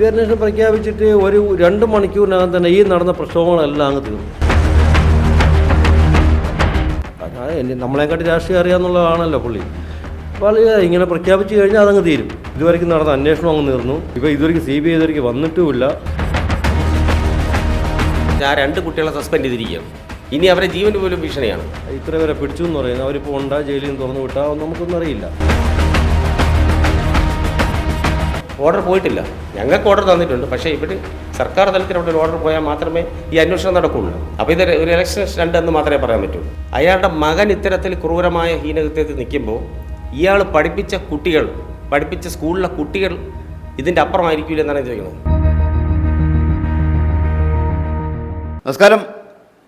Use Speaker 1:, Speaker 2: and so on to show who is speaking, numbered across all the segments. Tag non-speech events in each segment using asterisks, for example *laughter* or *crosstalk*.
Speaker 1: B പ്രഖ്യാപിച്ചിട്ട് ഒരു രണ്ട് മണിക്കൂറിനകം തന്നെ ഈ നടന്ന പ്രക്ഷോഭങ്ങളെല്ലാം അങ്ങ് തീർന്നു. നമ്മളെക്കാട്ടി രാഷ്ട്രീയം അറിയാമെന്നുള്ളതാണല്ലോ പുള്ളി. അപ്പോൾ ഇങ്ങനെ പ്രഖ്യാപിച്ചു കഴിഞ്ഞാൽ അതങ്ങ് തീരും. ഇതുവരെയ്ക്കും നടന്ന അന്വേഷണം അങ്ങ് തീർന്നു. ഇപ്പോൾ ഇതുവരെയ്ക്ക് സി ബി ഐ ഇതുവരെയ്ക്ക് വന്നിട്ടുമില്ല.
Speaker 2: ആ രണ്ട് കുട്ടികളെ സസ്പെൻഡ് ചെയ്തിരിക്കുകയാണ്. ഇനി അവരെ ജീവന് പോലും ഭീഷണിയാണ്.
Speaker 1: ഇത്ര വരെ പിടിച്ചു എന്ന് പറയുന്നത് അവരിപ്പോൾ ഉണ്ടാ ജയിലിൽ നിന്ന് തുറന്നു വിട്ടാൽ നമുക്കൊന്നും അറിയില്ല.
Speaker 2: ഓർഡർ പോയിട്ടില്ല. ഞങ്ങൾക്ക് ഓർഡർ തന്നിട്ടുണ്ട്. പക്ഷേ ഇവിടെ സർക്കാർ തലത്തിൽ അവിടെ ഓർഡർ പോയാൽ മാത്രമേ ഈ അന്വേഷണം നടക്കുകയുള്ളൂ അപ്പോൾ ഇത് ഒരു ഇലക്ഷൻ സ്റ്റണ്ട് എന്ന് മാത്രമേ പറയാൻ പറ്റൂ. അയാളുടെ മകൻ ഇത്തരത്തിൽ ക്രൂരമായ ഹീനകൃത്യത്തിൽ നിൽക്കുമ്പോൾ ഇയാൾ പഠിപ്പിച്ച കുട്ടികൾ പഠിപ്പിച്ച സ്കൂളിലെ കുട്ടികൾ ഇതിന്റെ അപ്പുറമായിരിക്കില്ല എന്നാണ് ചോദിക്കുന്നത്.
Speaker 3: നമസ്കാരം.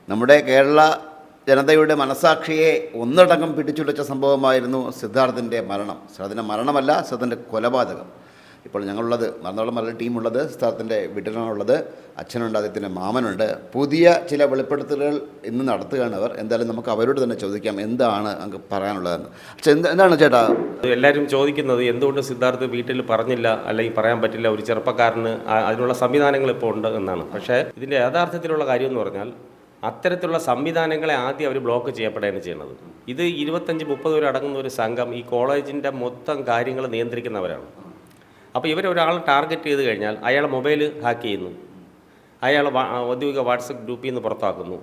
Speaker 3: നമ്മുടെ കേരള ജനതയുടെ മനസാക്ഷിയെ ഒന്നടങ്കം പിടിച്ചുലച്ച സംഭവമായിരുന്നു സിദ്ധാർത്ഥിന്റെ മരണം. സിദ്ധാർത്ഥിന്റെ മരണമല്ല സിദ്ധാർത്ഥിന്റെ കൊലപാതകം. ഇപ്പോൾ ഞങ്ങളുള്ളത് മറന്നോളം മലയാള ടീമുള്ളത് സിദ്ധാർത്ഥിന്റെ വീട്ടിലാണുള്ളത് അച്ഛനുണ്ട് അദ്ദേഹത്തിന്റെ മാമനുണ്ട്. പുതിയ ചില വെളിപ്പെടുത്തലുകൾ ഇന്ന് നടത്തുകയാണ് അവർ. എന്തായാലും നമുക്ക് അവരോട് തന്നെ ചോദിക്കാം എന്താണ് അങ്ങ് പറയാനുള്ളതെന്ന്. അച്ഛൻ എന്ത് എന്താണ് ചേട്ടാ?
Speaker 2: എല്ലാവരും ചോദിക്കുന്നത് എന്തുകൊണ്ട് സിദ്ധാർത്ഥ് വീട്ടിൽ പറഞ്ഞില്ല അല്ലെങ്കിൽ പറയാൻ പറ്റില്ല ഒരു ചെറുപ്പക്കാരന് അതിനുള്ള സംവിധാനങ്ങൾ ഇപ്പോൾ ഉണ്ട് എന്നാണ്. പക്ഷേ ഇതിന്റെ യഥാർത്ഥത്തിലുള്ള കാര്യം എന്ന് പറഞ്ഞാൽ അത്തരത്തിലുള്ള സംവിധാനങ്ങളെ ആദ്യം അവർ ബ്ലോക്ക് ചെയ്യപ്പെടുകയാണ് ചെയ്യുന്നത്. ഇത് ഇരുപത്തഞ്ച് മുപ്പത് പേര് അടങ്ങുന്ന ഒരു സംഘം ഈ കോളേജിന്റെ മൊത്തം കാര്യങ്ങൾ നിയന്ത്രിക്കുന്നവരാണ്. അപ്പോൾ ഇവരൊരാൾ ടാർഗറ്റ് ചെയ്ത് കഴിഞ്ഞാൽ അയാൾ മൊബൈൽ ഹാക്ക് ചെയ്യുന്നു. അയാൾ ഔദ്യോഗിക വാട്സപ്പ് ഗ്രൂപ്പിൽ നിന്ന് പുറത്താക്കുന്നു.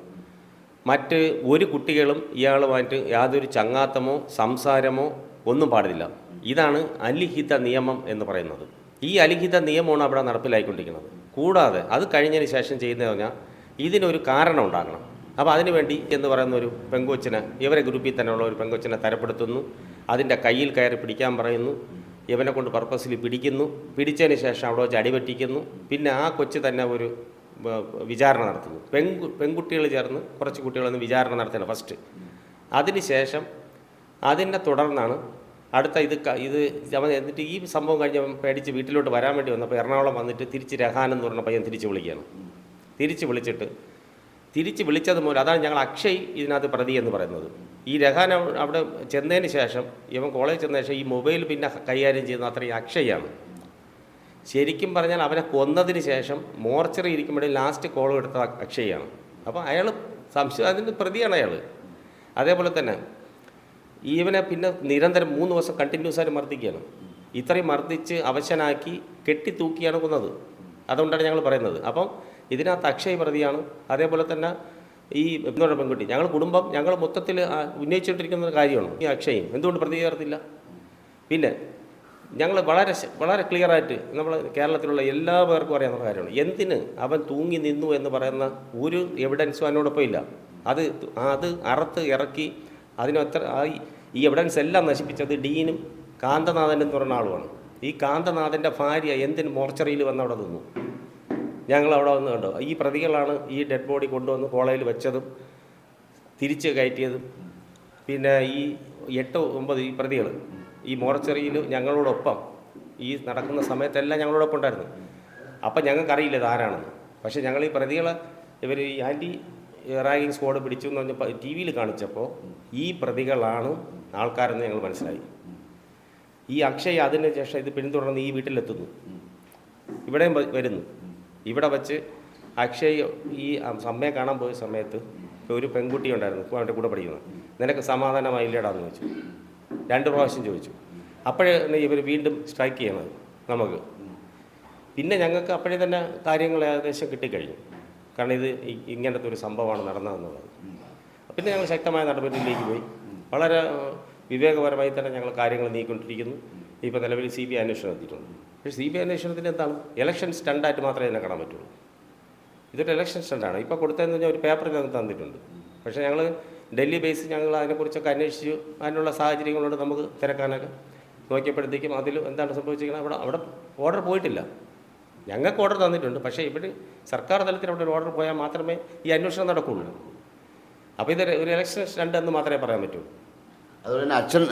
Speaker 2: മറ്റ് ഒരു കുട്ടികളും ഇയാളുമായിട്ട് യാതൊരു ചങ്ങാത്തമോ സംസാരമോ ഒന്നും പാടില്ല. ഇതാണ് അലിഹിത നിയമം എന്ന് പറയുന്നത്. ഈ അലിഹിത നിയമമാണ് അവിടെ നടപ്പിലായിക്കൊണ്ടിരിക്കുന്നത്. കൂടാതെ അത് കഴിഞ്ഞതിന് ശേഷം ചെയ്യുന്നത് പറഞ്ഞാൽ ഇതിനൊരു കാരണം ഉണ്ടാകണം. അപ്പോൾ അതിനുവേണ്ടി എന്ന് പറയുന്ന ഒരു പെങ്കൊച്ചിനെ ഇവരെ ഗ്രൂപ്പിൽ തന്നെയുള്ള ഒരു പെങ്കൊച്ചിനെ തരപ്പെടുത്തുന്നു. അതിന്റെ കയ്യിൽ കയറി പിടിക്കാൻ പറയുന്നു. ഇവനെ കൊണ്ട് പർപ്പസിൽ പിടിക്കുന്നു. പിടിച്ചതിന് ശേഷം അവിടെ വെച്ച് അടിപറ്റിക്കുന്നു പിന്നെ ആ കൊച്ച് തന്നെ ഒരു വിചാരണ നടത്തുന്നു. പെൺകു പെൺകുട്ടികൾ ചേർന്ന് കുറച്ച് കുട്ടികളൊന്ന് വിചാരണ നടത്തണം ഫസ്റ്റ് അതിനുശേഷം അതിനെ തുടർന്നാണ് അടുത്ത ഇത് ഇത് അവൻ എന്നിട്ട് ഈ സംഭവം കഴിഞ്ഞ് അവൻ പേടിച്ച് വീട്ടിലോട്ട് വരാൻ വേണ്ടി വന്നപ്പോൾ എറണാകുളം വന്നിട്ട് തിരിച്ച് രഹാൻ എന്ന് പറഞ്ഞ പയ്യൻ തിരിച്ച് വിളിക്കുകയാണ്. തിരിച്ച് വിളിച്ചിട്ട് തിരിച്ച് വിളിച്ചത് മൂലം അതാണ് ഞങ്ങൾ അക്ഷയ് ഇതിനകത്ത് പ്രതി എന്ന് പറയുന്നത്. ഈ രഹാൻ അവിടെ ചെന്നതിന് ശേഷം ഇവൻ കോളേജ് ചെന്ന ശേഷം ഈ മൊബൈൽ പിന്നെ കൈകാര്യം ചെയ്യുന്ന അത്രയും അക്ഷയാണ്. ശരിക്കും പറഞ്ഞാൽ അവനെ കൊന്നതിന് ശേഷം മോർച്ചറി ഇരിക്കുമ്പോഴേ ലാസ്റ്റ് കോൾ എടുത്ത അക്ഷയാണ്. അപ്പോൾ അയാൾ സംശയം അതിന്റെ പ്രതിയാണ് അയാൾ അതേപോലെ തന്നെ ഇവനെ പിന്നെ നിരന്തരം മൂന്ന് ദിവസം കണ്ടിന്യൂസ് ആയിട്ട് മർദ്ദിക്കുകയാണ്. ഇത്രയും മർദ്ദിച്ച് അവശനാക്കി കെട്ടി തൂക്കിയാണ് കൊന്നത്. അതുകൊണ്ടാണ് ഞങ്ങൾ പറയുന്നത്. അപ്പം ഇതിനകത്ത് അക്ഷയ് പ്രതിയാണ്. അതേപോലെ തന്നെ ഈ എന്നുള്ള പെൺകുട്ടി. ഞങ്ങൾ കുടുംബം ഞങ്ങൾ മൊത്തത്തിൽ ഉന്നയിച്ചുകൊണ്ടിരിക്കുന്ന കാര്യമാണ് ഈ അക്ഷയും. എന്തുകൊണ്ട് പ്രതി ചേർത്തില്ല പിന്നെ ഞങ്ങൾ വളരെ വളരെ ക്ലിയറായിട്ട് നമ്മൾ കേരളത്തിലുള്ള എല്ലാ പേർക്കും അറിയാവുന്ന കാര്യമാണ്. എന്തിന് അവൻ തൂങ്ങി നിന്നു എന്ന് പറയുന്ന ഒരു എവിഡൻസും അതിനോടൊപ്പം ഇല്ല. അത് അത് അറുത്ത് ഇറക്കി അതിനൊത്ര ഈ എവിഡൻസ് എല്ലാം നശിപ്പിച്ചത് ഡീനും കാന്തനാഥൻ എന്ന് പറയുന്ന ആളുമാണ്. ഈ കാന്തനാഥന്റെ ഭാര്യ എന്തിന് മോർച്ചറിയിൽ വന്ന് അവിടെ നിന്നു? ഞങ്ങൾ അവിടെ വന്ന് കണ്ടു. ഈ പ്രതികളാണ് ഈ ഡെഡ് ബോഡി കൊണ്ടുവന്ന് കോളേജിൽ വെച്ചതും തിരിച്ച് കയറ്റിയതും. പിന്നെ ഈ എട്ട് ഒമ്പത് ഈ പ്രതികൾ ഈ മോർച്ചറിയിൽ ഞങ്ങളോടൊപ്പം ഈ നടക്കുന്ന സമയത്തെല്ലാം ഞങ്ങളോടൊപ്പം ഉണ്ടായിരുന്നു. അപ്പം ഞങ്ങൾക്കറിയില്ല ഇത് ആരാണെന്ന്. പക്ഷേ ഞങ്ങൾ ഈ പ്രതികളെ ഇവർ ഈ ആന്റി റാഗിങ് സ്ക്വാഡ് പിടിച്ചു എന്ന് പറഞ്ഞപ്പോൾ ടി വിയിൽ കാണിച്ചപ്പോൾ ഈ പ്രതികളാണ് ആൾക്കാരെന്ന് ഞങ്ങൾ മനസ്സിലായി. ഈ അക്ഷയ് അതിന് ശേഷം ഇത് പിന്തുടർന്ന് ഈ വീട്ടിലെത്തുന്നു. ഇവിടെയും വരുന്നു. ഇവിടെ വച്ച് അക്ഷയ് ഈ അമ്മയെ കാണാൻ പോയ സമയത്ത് ഒരു പെൺകുട്ടി ഉണ്ടായിരുന്നു അവന്റെ കൂടെ പഠിക്കുന്നത് നിനക്ക് സമാധാനമായില്ലേടാന്ന് ചോദിച്ചു. രണ്ട് പ്രാവശ്യം ചോദിച്ചു. അപ്പോഴേ ഇവർ വീണ്ടും സ്ട്രൈക്ക് ചെയ്യണത് നമുക്ക്. പിന്നെ ഞങ്ങൾക്ക് അപ്പോഴേ തന്നെ കാര്യങ്ങൾ ഏകദേശം കിട്ടിക്കഴിഞ്ഞു. കാരണം ഇത് ഇങ്ങനത്തെ ഒരു സംഭവമാണ് നടന്നതെന്നുള്ളത്. പിന്നെ ഞങ്ങൾ ശക്തമായ നടപടിയിലേക്ക് പോയി. വളരെ വിവേകപരമായി തന്നെ ഞങ്ങൾ കാര്യങ്ങൾ നീക്കൊണ്ടിരിക്കുന്നു ഇപ്പോൾ നിലവിൽ സി ബി അന്വേഷണം എത്തിയിട്ടുണ്ട് പക്ഷേ സി ബി ഐ അന്വേഷണത്തിന് എന്താണ്? ഇലക്ഷൻ സ്റ്റണ്ടായിട്ട് മാത്രമേ ഇതിനെ കാണാൻ പറ്റുള്ളൂ. ഇതൊരു ഇലക്ഷൻ സ്റ്റണ്ടാണ് ഇപ്പോൾ കൊടുത്തതെന്ന് പറഞ്ഞാൽ ഒരു പേപ്പർ അത് തന്നിട്ടുണ്ട്. പക്ഷേ ഞങ്ങൾ ഡൽഹി ബേസ് ഞങ്ങൾ അതിനെക്കുറിച്ചൊക്കെ അന്വേഷിച്ചു. അതിനുള്ള സാഹചര്യങ്ങളോട് നമുക്ക് തിരക്കാനൊക്കെ നോക്കിയപ്പോഴത്തേക്കും അതിൽ എന്താണ് സംഭവിച്ചിരിക്കുന്നത്? അവിടെ അവിടെ ഓർഡർ പോയിട്ടില്ല. ഞങ്ങൾക്ക് ഓർഡർ തന്നിട്ടുണ്ട്. പക്ഷേ ഇവിടെ സർക്കാർ തലത്തിൽ അവിടെ ഒരു ഓർഡർ പോയാൽ മാത്രമേ ഈ അന്വേഷണം നടക്കുകയുള്ളൂ അപ്പോൾ ഇത് ഒരു ഇലക്ഷൻ സ്റ്റണ്ട് എന്ന് മാത്രമേ പറയാൻ പറ്റൂ.
Speaker 3: അതുപോലെ തന്നെ അച്ഛൻ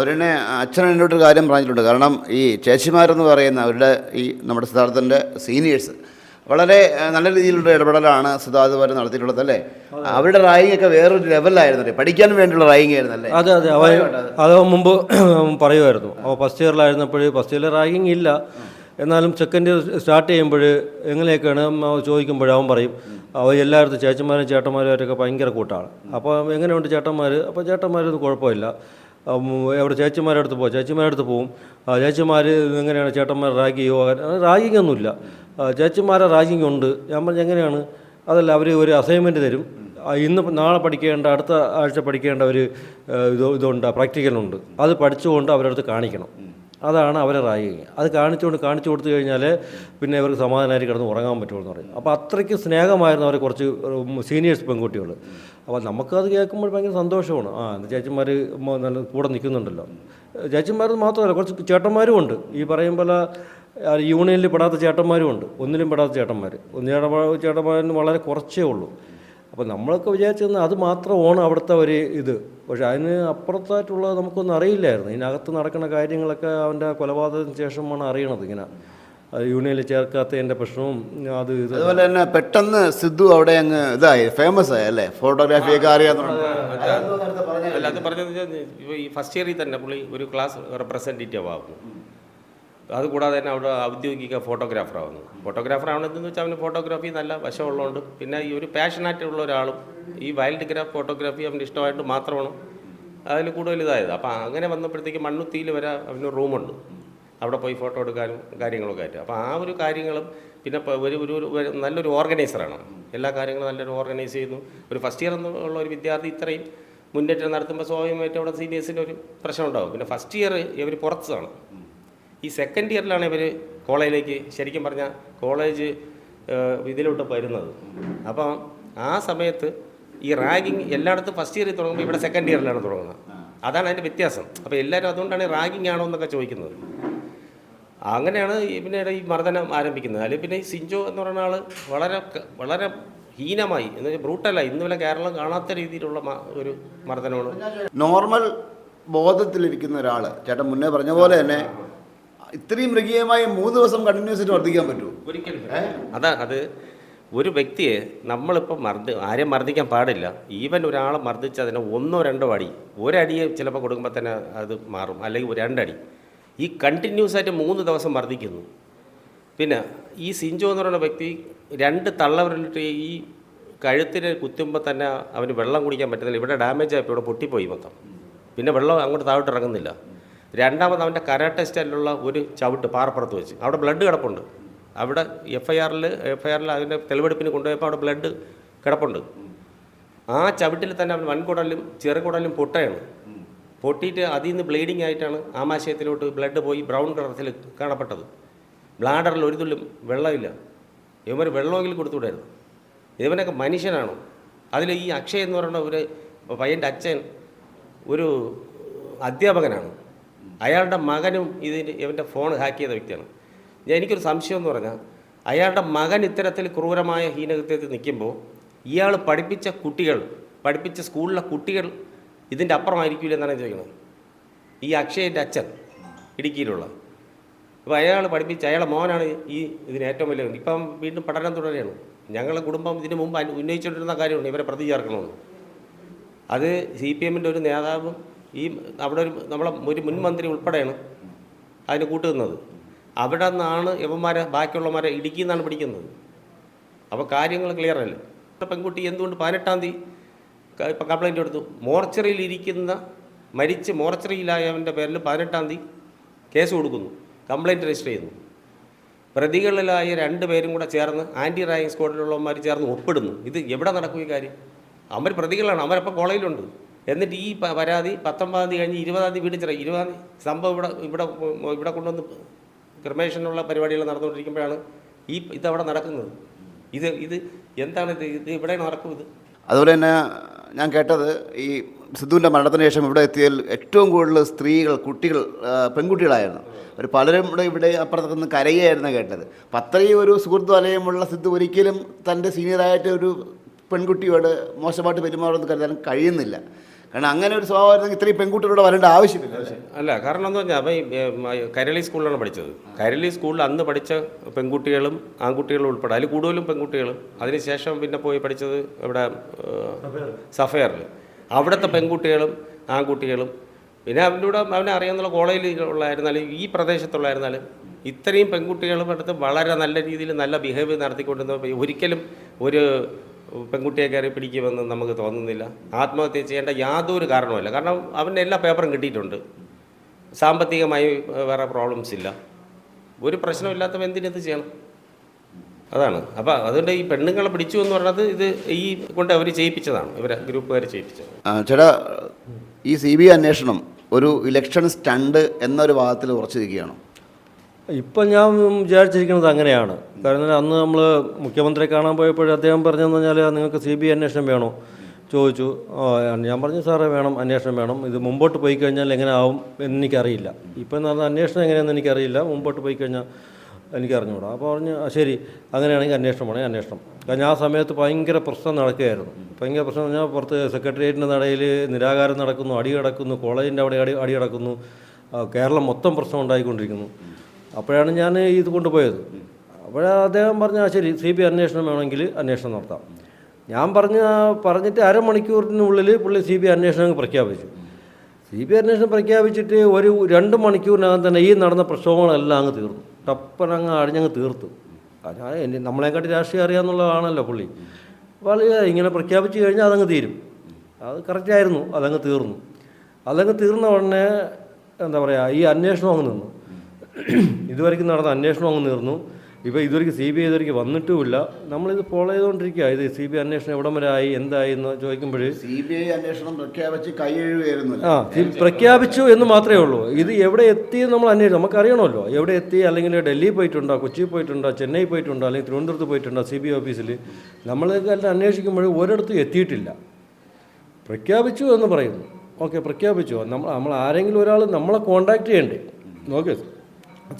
Speaker 3: തന്നെ അച്ഛൻ എന്നോട്ടൊരു കാര്യം പറഞ്ഞിട്ടുണ്ട്. കാരണം ഈ ചേച്ചിമാരെന്ന് പറയുന്ന അവരുടെ ഈ നമ്മുടെ സിദ്ധാർത്ഥന്റെ സീനിയേഴ്സ് വളരെ നല്ല രീതിയിലുള്ള ഇടപെടലാണ് സിദ്ധാർത്ഥ വരെ നടത്തിയിട്ടുള്ളത് അല്ലേ? അവരുടെ റായിങ് ഒക്കെ വേറൊരു ലെവലിലായിരുന്നു പഠിക്കാൻ വേണ്ടിയുള്ള റായിങ് ആയിരുന്നു അല്ലേ
Speaker 1: അതെ. അതെ അത് മുമ്പ് *clears throat* പറയുമായിരുന്നു. അപ്പോൾ ഫസ്റ്റ് ഇയറിലായിരുന്നപ്പോൾ ഫസ്റ്റ് ഇയറിൽ റായിങ് ഇല്ല. എന്നാലും സെക്കൻഡ് ഇയർ സ്റ്റാർട്ട് ചെയ്യുമ്പോൾ എങ്ങനെയൊക്കെയാണ് ചോദിക്കുമ്പോൾ അവൻ പറയും അവർ എല്ലായിടത്തും ചേച്ചന്മാരും ചേട്ടന്മാരും ചേട്ടന്മാരുമായിട്ടൊക്കെ ഭയങ്കര കൂട്ടാണ്. അപ്പോൾ എങ്ങനെയുണ്ട് ചേട്ടന്മാർ അപ്പോൾ ചേട്ടന്മാരൊന്നും കുഴപ്പമില്ല. എവിടെ ചേച്ചിമാരുടെ അടുത്ത് പോകും ചേച്ചിമാരുടെ അടുത്ത് പോകും ചേച്ചിമാർ എങ്ങനെയാണ് ചേട്ടന്മാർ റാഗിയോ റാഗിങ് ഒന്നുമില്ല ചേച്ചിമാരെ റാഗിങ് ഉണ്ട്. ഞാൻ എങ്ങനെയാണ്? അതല്ല അവർ ഒരു അസൈൻമെന്റ് തരും. ഇന്ന് നാളെ പഠിക്കേണ്ട അടുത്ത ആഴ്ച പഠിക്കേണ്ട ഒരു ഇത് ഇതുണ്ട് പ്രാക്ടിക്കലുണ്ട് അത് പഠിച്ചുകൊണ്ട് അവരടുത്ത് കാണിക്കണം. അതാണ് അവരെ റാഗിങ് അത് കാണിച്ചുകൊണ്ട് കാണിച്ചു കൊടുത്തു കഴിഞ്ഞാൽ പിന്നെ ഇവർക്ക് സമാധാനമായി കിടന്ന് ഉറങ്ങാൻ പറ്റുള്ളൂ എന്ന് പറയും. അപ്പോൾ അത്രയ്ക്ക് സ്നേഹമായിരുന്നു അവരെ കുറച്ച് സീനിയേഴ്സ് പെൺകുട്ടികൾ അപ്പോൾ നമുക്കത് കേൾക്കുമ്പോൾ ഭയങ്കര സന്തോഷമാണ്. ആ ചേച്ചിമാർ നല്ല കൂടെ നിൽക്കുന്നുണ്ടല്ലോ. ചേച്ചിമാർ മാത്രമല്ല കുറച്ച് ചേട്ടന്മാരും ഉണ്ട്. ഈ പറയും പോലെ യൂണിയനിൽ പെടാത്ത ചേട്ടന്മാരും ഉണ്ട്. ഒന്നിലും പെടാത്ത ചേട്ടന്മാർ ചേട്ടന്മാർ ചേട്ടന്മാരിന് വളരെ കുറച്ചേ ഉള്ളൂ. അപ്പോൾ നമ്മളൊക്കെ വിചാരിച്ചിരുന്ന അത് മാത്രമാണ് അവിടുത്തെ ഒരു ഇത്. പക്ഷേ അതിന് അപ്പുറത്തായിട്ടുള്ളത് നമുക്കൊന്നും അറിയില്ലായിരുന്നു. ഇതിനകത്ത് നടക്കുന്ന കാര്യങ്ങളൊക്കെ അവന്റെ കൊലപാതകത്തിന് ശേഷമാണ് അറിയണത് ഇങ്ങനെ. അത് യൂണിയനിൽ ചേർക്കാത്തതിന്റെ പ്രശ്നവും അത് ഇത്.
Speaker 3: അതുപോലെ തന്നെ പെട്ടെന്ന് സിദ്ധു അവിടെ അങ്ങ് ഇതായി ഫേമസ് ആയി അല്ലേ? ഫോട്ടോഗ്രാഫിയൊക്കെ അറിയാൻ
Speaker 2: അല്ല അത് പറഞ്ഞത് ഇപ്പോൾ ഈ ഫസ്റ്റ് ഇയറിൽ തന്നെ പുള്ളി ഒരു ക്ലാസ് റെപ്രസെന്റേറ്റീവ് ആകുന്നു അതുകൂടാതെ തന്നെ അവിടെ ഔദ്യോഗിക ഫോട്ടോഗ്രാഫർ ആവുന്നു ഫോട്ടോഗ്രാഫർ ആവണതെന്ന് വെച്ചാൽ അവന് ഫോട്ടോഗ്രാഫി നല്ല വശമുള്ളതുകൊണ്ട് പിന്നെ ഈ ഒരു പാഷനായിട്ടുള്ള ഒരാളും ഈ വൈൽഡ് ഗ്രാഫ് ഫോട്ടോഗ്രാഫി അവന്റെ ഇഷ്ടമായിട്ട് മാത്രമാണ് അതിൽ കൂടുതൽ ഇതായത്. അപ്പോൾ അങ്ങനെ വന്നപ്പോഴത്തേക്ക് മണ്ണുത്തിയിൽ വരെ അവന് റൂമുണ്ട്. അവിടെ പോയി ഫോട്ടോ എടുക്കാനും കാര്യങ്ങളൊക്കെ ആയിട്ട്. അപ്പോൾ ആ ഒരു കാര്യങ്ങളും പിന്നെ ഒരു ഒരു നല്ലൊരു ഓർഗനൈസറാണ്. എല്ലാ കാര്യങ്ങളും നല്ലൊരു ഓർഗനൈസ് ചെയ്യുന്നു. ഒരു ഫസ്റ്റ് ഇയർ എന്നുള്ള ഒരു വിദ്യാർത്ഥി ഇത്രയും മുന്നേറ്റം നടത്തുമ്പോൾ സ്വാഭാവികമായിട്ട് അവിടെ സീനിയേഴ്സിന് ഒരു പ്രശ്നം ഉണ്ടാകും പിന്നെ ഫസ്റ്റ് ഇയർ ഇവർ പുറത്താണ്. ഈ സെക്കൻഡ് ഇയറിലാണ് ഇവർ കോളേജിലേക്ക് ശരിക്കും പറഞ്ഞാൽ കോളേജ് ഇതിലോട്ട് വരുന്നത്. അപ്പം ആ സമയത്ത് ഈ റാഗിങ് എല്ലായിടത്തും ഫസ്റ്റ് ഇയറിൽ തുടങ്ങുമ്പോൾ ഇവിടെ സെക്കൻഡ് ഇയറിലാണ് തുടങ്ങുന്നത്. അതാണ് അതിന്റെ വ്യത്യാസം. അപ്പോൾ എല്ലാവരും അതുകൊണ്ടാണ് റാഗിങ് ആണോ എന്നൊക്കെ ചോദിക്കുന്നത്. അങ്ങനെയാണ് ഈ പിന്നീട് ഈ മർദ്ദനം ആരംഭിക്കുന്നത്. അല്ലെങ്കിൽ പിന്നെ ഈ സിഞ്ചോ എന്ന് പറയുന്ന ആൾ വളരെ വളരെ ഹീനമായി എന്ന് വെച്ചാൽ ബ്രൂട്ടല്ല ഇന്ന് വരെ കേരളം കാണാത്ത രീതിയിലുള്ള ഒരു മർദ്ദനമാണ്.
Speaker 3: നോർമൽ ബോധത്തിലിരിക്കുന്ന ഒരാൾ ചേട്ടൻ മുന്നേ പറഞ്ഞ പോലെ തന്നെ ഇത്രയും മൃഗീയമായി മൂന്ന് ദിവസം കണ്ടിന്യൂസ് ആയിട്ട് വർദ്ധിക്കാൻ പറ്റുമോ?
Speaker 2: ഒരിക്കലും അതാ അത് ഒരു വ്യക്തിയെ നമ്മളിപ്പോൾ മർദ്ദ ആരെയും മർദ്ദിക്കാൻ പാടില്ല. ഈവൻ ഒരാളെ മർദ്ദിച്ച് അതിനെ ഒന്നോ രണ്ടോ അടി ഒരടിയെ ചിലപ്പോൾ കൊടുക്കുമ്പോൾ തന്നെ അത് മാറും. അല്ലെങ്കിൽ ഒരു രണ്ടടി. ഈ കണ്ടിന്യൂസ് ആയിട്ട് മൂന്ന് ദിവസം മർദ്ദിക്കുന്നു. പിന്നെ ഈ സിഞ്ചോ എന്ന് പറയുന്ന വ്യക്തി രണ്ട് തള്ളവരിലിട്ട് ഈ കഴുത്തിന് കുത്തുമ്പോൾ തന്നെ അവന് വെള്ളം കുടിക്കാൻ പറ്റുന്നില്ല ഇവിടെ ഡാമേജ് ആയപ്പോൾ ഇവിടെ പൊട്ടിപ്പോയി മൊത്തം. പിന്നെ വെള്ളം അങ്ങോട്ട് താഴോട്ട് ഇറങ്ങുന്നില്ല. രണ്ടാമത് അവന്റെ കര സ്റ്റൈലിലുള്ള ഒരു ചവിട്ട് പാറപ്പുറത്ത് വെച്ച്. അവിടെ ബ്ലഡ് കിടപ്പുണ്ട്. അവിടെ എഫ് ഐ ആറിൽ എഫ് ഐ ആറിൽ അതിന്റെ തെളിവെടുപ്പിന് കൊണ്ടുപോയപ്പോൾ അവിടെ ബ്ലഡ് കിടപ്പുണ്ട്. ആ ചവിട്ടിൽ തന്നെ അവൻ വൻകുടലും ചെറുകുടലും പൊട്ടയാണ്. പൊട്ടിയിട്ട് അതിൽ നിന്ന് ബ്ലീഡിങ് ആയിട്ടാണ് ആമാശയത്തിലോട്ട് ബ്ലഡ് പോയി ബ്രൗൺ കളറത്തിൽ കാണപ്പെട്ടത്. ബ്ലാഡറിൽ ഒരു തുള്ളും വെള്ളമില്ല. ഇവർ വെള്ളമെങ്കിലും കൊടുത്തുവിടായിരുന്നു. ഇവനൊക്കെ മനുഷ്യനാണോ. അതിൽ ഈ അക്ഷയ് എന്ന് പറയുന്ന ഒരു പയ്യന്റെ അച്ഛൻ ഒരു അധ്യാപകനാണ്. അയാളുടെ മകനും ഇതിന് ഇവന്റെ ഫോൺ ഹാക്ക് ചെയ്ത വ്യക്തിയാണ്. ഞാൻ എനിക്കൊരു സംശയം എന്ന് പറഞ്ഞാൽ അയാളുടെ മകൻ ഇത്തരത്തിൽ ക്രൂരമായ ഹീനകൃത്യത്തിൽ നിൽക്കുമ്പോൾ ഇയാൾ പഠിപ്പിച്ച കുട്ടികൾ പഠിപ്പിച്ച സ്കൂളിലെ കുട്ടികൾ ഇതിന്റെ അപ്പുറമായിരിക്കില്ല എന്നാണ് ചോദിക്കുന്നത്. ഈ അക്ഷയന്റെ അച്ഛൻ ഇടുക്കിയിലുള്ള. അപ്പോൾ അയാൾ പഠിപ്പിച്ച അയാളെ മോനാണ് ഈ ഇതിന് ഏറ്റവും വലിയ ഇപ്പം വീണ്ടും പഠനം തുടരുകയാണ്. ഞങ്ങളുടെ കുടുംബം ഇതിന് മുമ്പ് ഉന്നയിച്ചുകൊണ്ടിരുന്ന കാര്യമാണ് ഇവരെ പ്രതി ചേർക്കണമെന്ന് അത് സി പി എമ്മിന്റെ ഒരു നേതാവും ഈ അവിടെ ഒരു നമ്മളെ ഒരു മുൻ മന്ത്രി ഉൾപ്പെടെയാണ് അതിന് കൂട്ടുന്നത് അവിടെ നിന്നാണ് യവന്മാരെ ബാക്കിയുള്ളമാരെ ഇടുക്കിയിൽ നിന്നാണ് പിടിക്കുന്നത്. അപ്പോൾ കാര്യങ്ങൾ ക്ലിയർ അല്ലേ? പെൺകുട്ടി എന്തുകൊണ്ട് പതിനെട്ടാം തീയതി ഇപ്പം കംപ്ലൈന്റ് കൊടുത്തു മോർച്ചറിയിൽ ഇരിക്കുന്ന മരിച്ച് മോർച്ചറിയിലായവന്റെ പേരിൽ പതിനെട്ടാം തീയതി കേസ് കൊടുക്കുന്നു. കംപ്ലൈന്റ് രജിസ്റ്റർ ചെയ്യുന്നു. പ്രതികളിലായ രണ്ട് പേരും കൂടെ ചേർന്ന് ആന്റി റായിങ് സ്ക്വാഡിലുള്ളവന്മാർ ചേർന്ന് ഒപ്പിടുന്നു. ഇത് എവിടെ നടക്കും ഈ കാര്യം? അവർ പ്രതികളാണ്. അവരപ്പോൾ കോളേജിലുണ്ട്. എന്നിട്ട് ഈ പരാതി പത്തൊമ്പതാം തീയതി കഴിഞ്ഞ് ഇരുപതാം തീയതി വീട്ടിൽ ചെറിയ ഇരുപതാം തീയതി സംഭവം ഇവിടെ ഇവിടെ ഇവിടെ കൊണ്ടുവന്ന് ക്രിമേഷനുള്ള പരിപാടികൾ നടന്നുകൊണ്ടിരിക്കുമ്പോഴാണ് ഈ ഇതവിടെ നടക്കുന്നത്. ഇത് ഇത് എന്താണ് ഇത്? ഇത് ഇവിടെ നടക്കുന്നത്?
Speaker 3: അതുപോലെ തന്നെ ഞാൻ കേട്ടത് ഈ സിദ്ധുവിന്റെ മരണത്തിന് ശേഷം ഇവിടെ എത്തിയതിൽ ഏറ്റവും കൂടുതൽ സ്ത്രീകൾ കുട്ടികൾ പെൺകുട്ടികളായിരുന്നു. അവർ പലരും ഇവിടെ ഇവിടെ അപ്പുറത്തൊക്കെ നിന്ന് കരയായിരുന്നു കേട്ടത്. അപ്പം അത്രയും ഒരു സുഹൃത്ത് വലയമുള്ള സിദ്ധു ഒരിക്കലും തന്റെ സീനിയറായിട്ട് ഒരു പെൺകുട്ടിയോട് മോശമായിട്ട് പെരുമാറുമെന്ന് കരുതാൻ കഴിയുന്നില്ല. കാരണം അങ്ങനെ ഒരു സ്വഭാവമായിരുന്നെങ്കിൽ ഇത്രയും പെൺകുട്ടികളോട് വരേണ്ട ആവശ്യമില്ല. അല്ല
Speaker 2: കാരണം എന്ന് പറഞ്ഞാൽ അപ്പം ഏ, സ്കൂളിലാണ് പഠിച്ചത്. കരളി സ്കൂളിൽ അന്ന് പഠിച്ച പെൺകുട്ടികളും ആൺകുട്ടികളും ഉൾപ്പെടെ അതിൽ കൂടുതലും പെൺകുട്ടികളും. അതിനുശേഷം പിന്നെ പോയി പഠിച്ചത് ഇവിടെ സഫയറിൽ. അവിടുത്തെ പെൺകുട്ടികളും ആൺകുട്ടികളും പിന്നെ അവന്റെ കൂടെ അവനെ അറിയാവുന്ന കോളേജിൽ ഉള്ളായിരുന്നാലും ഈ പ്രദേശത്തുള്ളായിരുന്നാലും ഇത്രയും പെൺകുട്ടികളും അടുത്ത് വളരെ നല്ല രീതിയിൽ നല്ല ബിഹേവിയർ നടത്തിക്കൊണ്ടിരുന്ന ഒരിക്കലും ഒരു പെൺകുട്ടിയെ കയറി പിടിക്കുമെന്ന് നമുക്ക് തോന്നുന്നില്ല. ആത്മഹത്യ ചെയ്യേണ്ട യാതൊരു കാരണവുമില്ല. കാരണം അവന്റെ എല്ലാ പേപ്പറും കിട്ടിയിട്ടുണ്ട്. സാമ്പത്തികമായി വേറെ പ്രോബ്ലംസ് ഇല്ല. ഒരു പ്രശ്നമില്ലാത്തവ എന്തിനത് ചെയ്യണം? അതാണ്. അപ്പോൾ അതുകൊണ്ട് ഈ പെണ്ണുങ്ങളെ പിടിച്ചു എന്ന് പറഞ്ഞത് ഇത് ഈ കൊണ്ട് അവർ ചെയ്യിപ്പിച്ചതാണ്. ഇവരെ ഗ്രൂപ്പുകാർ ചെയ്യിപ്പിച്ചത്.
Speaker 3: ചേട്ടാ ഈ സി ബി അന്വേഷണം ഒരു ഇലക്ഷൻ സ്റ്റണ്ട് എന്നൊരു വാദത്തിൽ ഉറച്ചു നിൽക്കുകയാണോ
Speaker 1: ഇപ്പം ഞാൻ വിചാരിച്ചിരിക്കുന്നത് അങ്ങനെയാണ്. കാരണം അന്ന് നമ്മൾ മുഖ്യമന്ത്രിയെ കാണാൻ പോയപ്പോൾ അദ്ദേഹം പറഞ്ഞതെന്ന് പറഞ്ഞാൽ നിങ്ങൾക്ക് സി ബി ഐ അന്വേഷണം വേണോ? ചോദിച്ചു. ഞാൻ പറഞ്ഞു സാറേ വേണം അന്വേഷണം വേണം. ഇത് മുമ്പോട്ട് പോയി കഴിഞ്ഞാൽ എങ്ങനെ ആവും എന്ന് എനിക്കറിയില്ല. ഇപ്പം എന്ന് പറഞ്ഞാൽ അന്വേഷണം എങ്ങനെയാണെന്ന് എനിക്കറിയില്ല. മുമ്പോട്ട് പോയി കഴിഞ്ഞാൽ എനിക്ക് അറിഞ്ഞുകൂടാ അപ്പോൾ പറഞ്ഞു "ആ, ശരി. അങ്ങനെയാണെങ്കിൽ അന്വേഷണം വേണേ അന്വേഷണം. കാരണം ആ സമയത്ത് ഭയങ്കര പ്രശ്നം നടക്കുകയായിരുന്നു. ഭയങ്കര പ്രശ്നം പറഞ്ഞാൽ പുറത്ത് സെക്രട്ടേറിയറ്റിന്റെ നടയിൽ നിരാകാരം നടക്കുന്നു അടി കിടക്കുന്നു കോളേജിന്റെ അവിടെ അടി അടി കിടക്കുന്നു കേരളം മൊത്തം പ്രശ്നം ഉണ്ടായിക്കൊണ്ടിരിക്കുന്നു. അപ്പോഴാണ് ഞാൻ ഇത് കൊണ്ടുപോയത്. അപ്പോൾ അദ്ദേഹം പറഞ്ഞ ശരി സി ബി അന്വേഷണം വേണമെങ്കിൽ അന്വേഷണം നടത്താം. ഞാൻ പറഞ്ഞ പറഞ്ഞിട്ട് അരമണിക്കൂറിനുള്ളിൽ പുള്ളി സി ബി അന്വേഷണം പ്രഖ്യാപിച്ചു. സി ബി അന്വേഷണം പ്രഖ്യാപിച്ചിട്ട് ഒരു രണ്ട് മണിക്കൂറിനകം തന്നെ ഈ നടന്ന പ്രക്ഷോഭങ്ങളെല്ലാം അങ്ങ് തീർന്നു. ടപ്പനങ്ങ് അടിഞ്ഞങ്ങ് തീർത്തു. ഞാൻ നമ്മളെക്കാട്ടി രാഷ്ട്രീയം അറിയാമെന്നുള്ളതാണല്ലോ പുള്ളി. വളരെ ഇങ്ങനെ പ്രഖ്യാപിച്ചു കഴിഞ്ഞാൽ അതങ്ങ് തീരും. അത് കറക്റ്റായിരുന്നു അതങ്ങ് തീർന്നു. അതങ്ങ് തീർന്ന ഉടനെ എന്താ പറയുക ഈ അന്വേഷണം അങ്ങ് നിന്നു. ഇതുവരെയ്ക്കും നടന്ന അന്വേഷണം അങ്ങ് നീർന്നു ഇപ്പോൾ ഇതുവരെയ്ക്ക് സി ബി ഐ ഇതുവരെയ്ക്ക് വന്നിട്ടുമില്ല. നമ്മളിത് ഫോളോ ചെയ്തുകൊണ്ടിരിക്കുക ഇത് സി ബി ഐ അന്വേഷണം എവിടം വരെ ആയി എന്തായി എന്ന് ചോദിക്കുമ്പോൾ
Speaker 3: സി ബി ഐ അന്വേഷണം പ്രഖ്യാപിച്ച് കൈയെഴുകയായിരുന്നു
Speaker 1: ആ പ്രഖ്യാപിച്ചു എന്ന് മാത്രമേ ഉള്ളൂ. ഇത് എവിടെ എത്തി നമ്മൾ അന്വേഷിച്ചു. നമുക്കറിയണമല്ലോ. എവിടെ എത്തി? അല്ലെങ്കിൽ ഡൽഹിയിൽ പോയിട്ടുണ്ടോ കൊച്ചിയിൽ പോയിട്ടുണ്ടോ ചെന്നൈ പോയിട്ടുണ്ടോ അല്ലെങ്കിൽ തിരുവനന്തപുരത്ത് പോയിട്ടുണ്ടോ സി ബി ഐ ഓഫീസിൽ? നമ്മളെല്ലാം അന്വേഷിക്കുമ്പോൾ ഒരിടത്തും എത്തിയിട്ടില്ല. പ്രഖ്യാപിച്ചു എന്ന് പറയുന്നു. ഓക്കെ പ്രഖ്യാപിച്ചു. നമ്മൾ നമ്മൾ ആരെങ്കിലും ഒരാൾ നമ്മളെ കോണ്ടാക്ട് ചെയ്യണ്ടേ? ഓക്കെ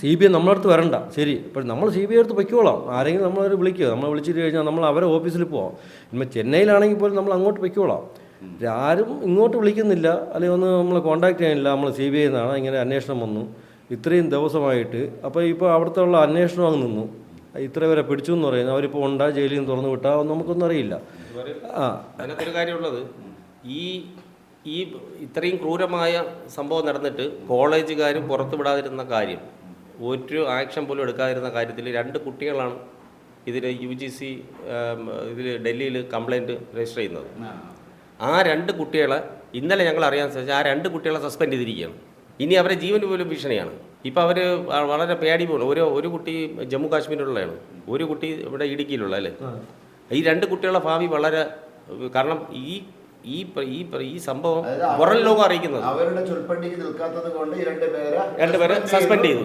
Speaker 1: സി ബി ഐ നമ്മളടുത്ത് വരണ്ട. ശരി. അപ്പോൾ നമ്മൾ സി ബി ഐ അടുത്ത് പൊയ്ക്കോളാം. ആരെങ്കിലും നമ്മളവർ വിളിക്കുക നമ്മൾ വിളിച്ചിട്ട് കഴിഞ്ഞാൽ നമ്മൾ അവരെ ഓഫീസിൽ പോവാം. ഇപ്പം ചെന്നൈയിലാണെങ്കിൽ പോലും നമ്മൾ അങ്ങോട്ട് പൊയ്ക്കോളാം. ആരും ഇങ്ങോട്ട് വിളിക്കുന്നില്ല. അല്ലെങ്കിൽ ഒന്ന് നമ്മളെ കോൺടാക്ട് ചെയ്യാനില്ല. നമ്മൾ സി ബി ഐ നിന്നാണ് ഇങ്ങനെ അന്വേഷണം വന്നു. ഇത്രയും ദിവസമായിട്ട്. അപ്പോൾ ഇപ്പോൾ അവിടുത്തെ ഉള്ള അന്വേഷണം അങ്ങ് നിന്നു. ഇത്ര വരെ പിടിച്ചു എന്ന് പറയുന്നത് അവരിപ്പോൾ ഉണ്ടാ ജയിലിൽ നിന്ന് തുറന്നു വിട്ടാൽ നമുക്കൊന്നും അറിയില്ല. ആ.
Speaker 2: അതിനകത്തൊരു കാര്യമുള്ളത് ഈ ഈ ഇത്രയും ക്രൂരമായ സംഭവം നടന്നിട്ട് കോളേജുകാരും പുറത്തുവിടാതിരുന്ന കാര്യം. ഒരു ആക്ഷൻ പോലും എടുക്കാതിരുന്ന കാര്യത്തിൽ രണ്ട് കുട്ടികളാണ് ഇതിൽ യു ജി സി ഇതിൽ ഡൽഹിയിൽ കംപ്ലൈന്റ് രജിസ്റ്റർ ചെയ്യുന്നത്. ആ. രണ്ട് കുട്ടികളെ ഇന്നലെ ഞങ്ങൾ അറിയാൻ സാധിച്ചു ആ രണ്ട് കുട്ടികളെ സസ്പെൻഡ് ചെയ്തിരിക്കുകയാണ്. ഇനി അവരെ ജീവന് പോലും ഭീഷണിയാണ്. ഇപ്പോൾ അവർ വളരെ പേടി പോലും ഒരു ഒരു കുട്ടി ജമ്മു കാശ്മീരിലുള്ളതാണ് ഒരു കുട്ടി ഇവിടെ ഇടുക്കിയിലുള്ള അല്ലേ? ഈ രണ്ട് കുട്ടികളുടെ ഭാവി വളരെ കാരണം ഈ ഈ ഈ ഈ സംഭവം പുറം ലോകം അറിയിക്കുന്നത്.
Speaker 3: അവരുടെ ചൊൽപ്പണ്ടിക്ക് നിൽക്കാത്തത് കൊണ്ട്
Speaker 2: രണ്ടുപേരെ സസ്പെൻഡ് ചെയ്തു.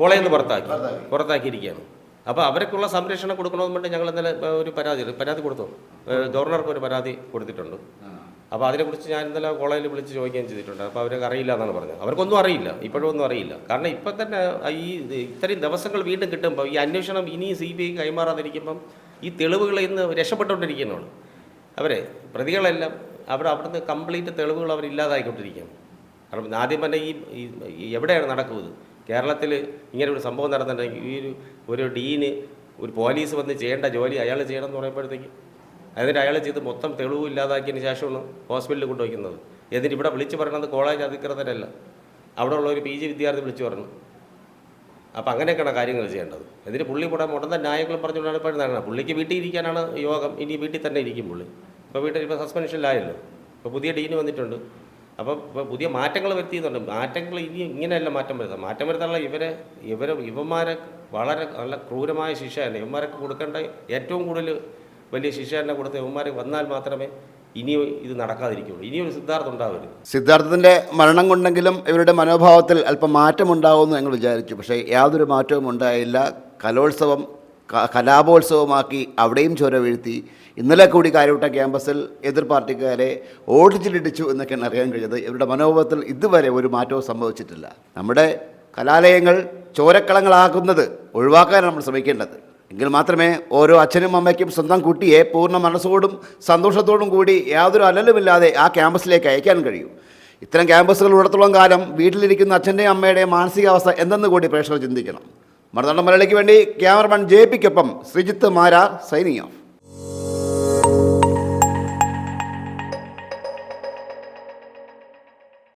Speaker 3: കോളേജിൽ
Speaker 2: നിന്ന് പുറത്താക്കി.
Speaker 3: പുറത്താക്കി.
Speaker 2: പുറത്താക്കിയിരിക്കുകയാണ്. അപ്പോൾ അവർക്കുള്ള സംരക്ഷണം കൊടുക്കണമെന്ന് പറഞ്ഞിട്ട് ഞങ്ങൾ ഇന്നലെ ഒരു പരാതി പരാതി കൊടുത്തു. ഗവർണർക്ക് ഒരു പരാതി കൊടുത്തിട്ടുണ്ട്. അപ്പോൾ അതിനെക്കുറിച്ച് ഞാൻ ഇന്നലെ കോളേജിൽ വിളിച്ച് ചോദിക്കുകയും ചെയ്തിട്ടുണ്ട്. അപ്പോൾ അവർക്ക് അറിയില്ല എന്നാണ് പറഞ്ഞത്. അവർക്കൊന്നും അറിയില്ല. ഇപ്പോഴും ഒന്നും അറിയില്ല. കാരണം ഇപ്പം തന്നെ ഈ ഇത്രയും ദിവസങ്ങൾ വീണ്ടും കിട്ടുമ്പോൾ ഈ അന്വേഷണം ഇനി സി ബി ഐ കൈമാറാതിരിക്കുമ്പം ഈ തെളിവുകളിൽ നിന്ന് രക്ഷപ്പെട്ടുകൊണ്ടിരിക്കുന്നതാണ് അവരെ പ്രതികളെല്ലാം അവർ അവിടുന്ന് കംപ്ലീറ്റ് തെളിവുകൾ അവരില്ലാതായിക്കൊണ്ടിരിക്കുകയാണ് കാരണം ആദ്യം തന്നെ ഈ എവിടെയാണ് നടക്കുന്നത്? കേരളത്തിൽ ഇങ്ങനെ ഒരു സംഭവം നടന്നിട്ടുണ്ടെങ്കിൽ ഈ ഒരു ഒരു ഡീന് ഒരു പോലീസ് വന്ന് ചെയ്യേണ്ട ജോലി അയാൾ ചെയ്യണം എന്ന് പറയുമ്പോഴത്തേക്ക് എന്നിട്ട് അയാൾ ചെയ്ത് മൊത്തം തെളിവ് ഇല്ലാതാക്കിയതിന് ശേഷമാണ് ഹോസ്പിറ്റലിൽ കൊണ്ടുവയ്ക്കുന്നത് എന്നിട്ട് ഇവിടെ വിളിച്ച് പറയണത് കോളേജ് അധികൃതരല്ല. അവിടെ ഉള്ള ഒരു പി ജി വിദ്യാർത്ഥി വിളിച്ചു പറഞ്ഞു. അപ്പോൾ അങ്ങനെയൊക്കെയാണ് കാര്യങ്ങൾ ചെയ്യേണ്ടത്. എന്നിട്ട് പുള്ളി കൂടെ മുടന്ന ന്യായങ്ങളും പറഞ്ഞുകൊണ്ടാണ് ഇപ്പോൾ നടക്കുന്നത്. പുള്ളിക്ക് വീട്ടിൽ ഇരിക്കാനാണ് യോഗം. ഇനി വീട്ടിൽ തന്നെ ഇരിക്കും പുള്ളി. ഇപ്പോൾ വീട്ടിൽ ഇപ്പോൾ സസ്പെൻഷനിലായല്ലോ ഇപ്പോൾ പുതിയ ഡീന് വന്നിട്ടുണ്ട്. അപ്പോൾ ഇപ്പോൾ പുതിയ മാറ്റങ്ങൾ വരുത്തിയെന്നുണ്ട് മാറ്റങ്ങൾ ഇനി ഇങ്ങനെയല്ല മാറ്റം വരുത്താം മാറ്റം വരുത്താനുള്ള ഇവരെ ഇവരെ ഇവന്മാരെ വളരെ നല്ല ക്രൂരമായ ശിക്ഷ തന്നെ ഇവന്മാരൊക്കെ കൊടുക്കേണ്ട ഏറ്റവും കൂടുതൽ വലിയ ശിക്ഷ തന്നെ കൊടുത്ത് ഇവന്മാർ വന്നാൽ മാത്രമേ ഇനി ഇത് നടക്കാതിരിക്കുള്ളൂ. ഇനിയൊരു സിദ്ധാർത്ഥം ഉണ്ടാവരുത്.
Speaker 3: സിദ്ധാർത്ഥത്തിന്റെ മരണം കൊണ്ടെങ്കിലും ഇവരുടെ മനോഭാവത്തിൽ അല്പം മാറ്റമുണ്ടാവുമെന്ന് ഞങ്ങൾ വിചാരിച്ചു. പക്ഷേ യാതൊരു മാറ്റവും ഉണ്ടായില്ല. കലോത്സവം കലാപോത്സവമാക്കി അവിടെയും ചോര വീഴ്ത്തി. ഇന്നലെ കൂടി കാര്യവട്ട ക്യാമ്പസിൽ എതിർ പാർട്ടിക്കാരെ ഓടിച്ചിലിടിച്ചു എന്നൊക്കെയാണ് അറിയാൻ കഴിഞ്ഞത്. ഇവരുടെ മനോഭാവത്തിൽ ഇതുവരെ ഒരു മാറ്റവും സംഭവിച്ചിട്ടില്ല. നമ്മുടെ കലാലയങ്ങൾ ചോരക്കളങ്ങളാക്കുന്നത് ഒഴിവാക്കാനാണ് നമ്മൾ ശ്രമിക്കേണ്ടത്. എങ്കിൽ മാത്രമേ ഓരോ അച്ഛനും അമ്മയ്ക്കും സ്വന്തം കുട്ടിയെ പൂർണ മനസ്സോടും സന്തോഷത്തോടും കൂടി യാതൊരു അലലുമില്ലാതെ ആ ക്യാമ്പസിലേക്ക് അയക്കാൻ കഴിയൂ. ഇത്തരം ക്യാമ്പസുകൾ ഉള്ളത്തോളം കാലം വീട്ടിലിരിക്കുന്ന അച്ഛന്റെയും അമ്മയുടെയും മാനസികാവസ്ഥ എന്തെന്ന് കൂടി പ്രേക്ഷകർ ചിന്തിക്കണം. മറുനാടൻ മലയാളിക്ക് വേണ്ടി ക്യാമറമാൻ ജെ പിക്കൊപ്പം ശ്രീജിത്ത് മാരാർ ഓഫ്